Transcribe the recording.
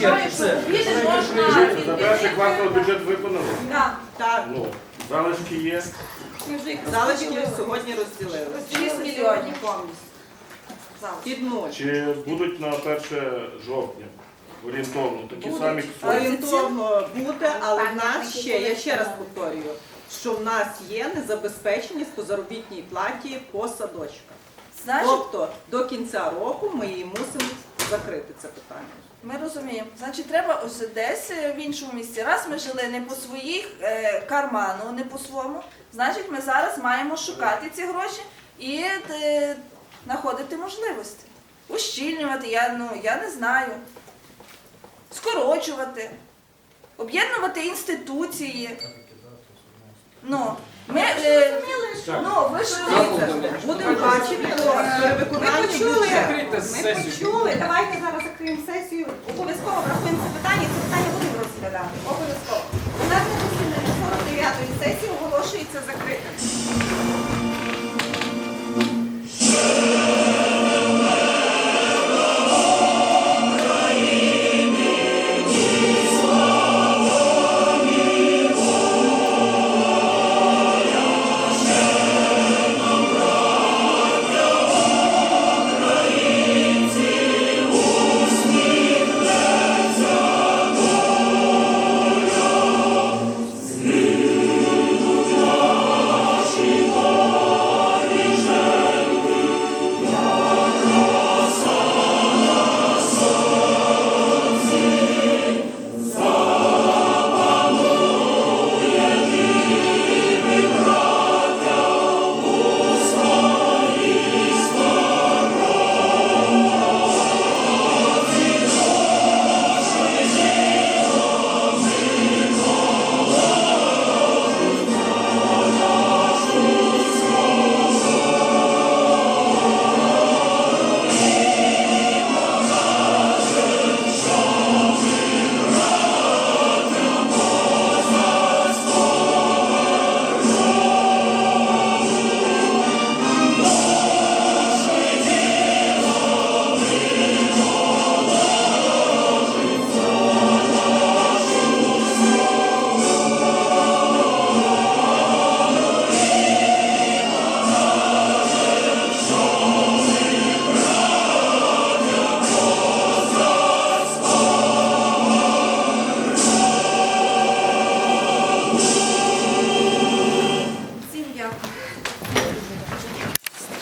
вважаю, що Все. можна За перший квартал бюджет виконали? Так, Так, Ну, залишки є. ми залишки сьогодні розділили. 6 мільйонів повністю. Під нуль. Чи будуть на 1 жовтня орієнтовно такі самі суми? Орієнтовно буде, але в нас ще, я ще раз повторюю, що в нас є незабезпеченість по заробітній платі по садочках. Значить, Тобто до кінця року ми її мусимо закрити це питання. Ми розуміємо. Значить, треба ось десь е, в іншому місці. Раз ми жили не по своїх е, карману, не по своєму, значить, ми зараз маємо шукати ці гроші і е, знаходити можливості. Ущільнювати, я, ну, я не знаю. Скорочувати, об'єднувати інституції. Ну, ми, е, ну, ви ж Будемо бачити бюджету. Закрийте ми почули. Давайте зараз закриємо сесію. Обов'язково врахуємо це питання. Це питання будемо розглядати.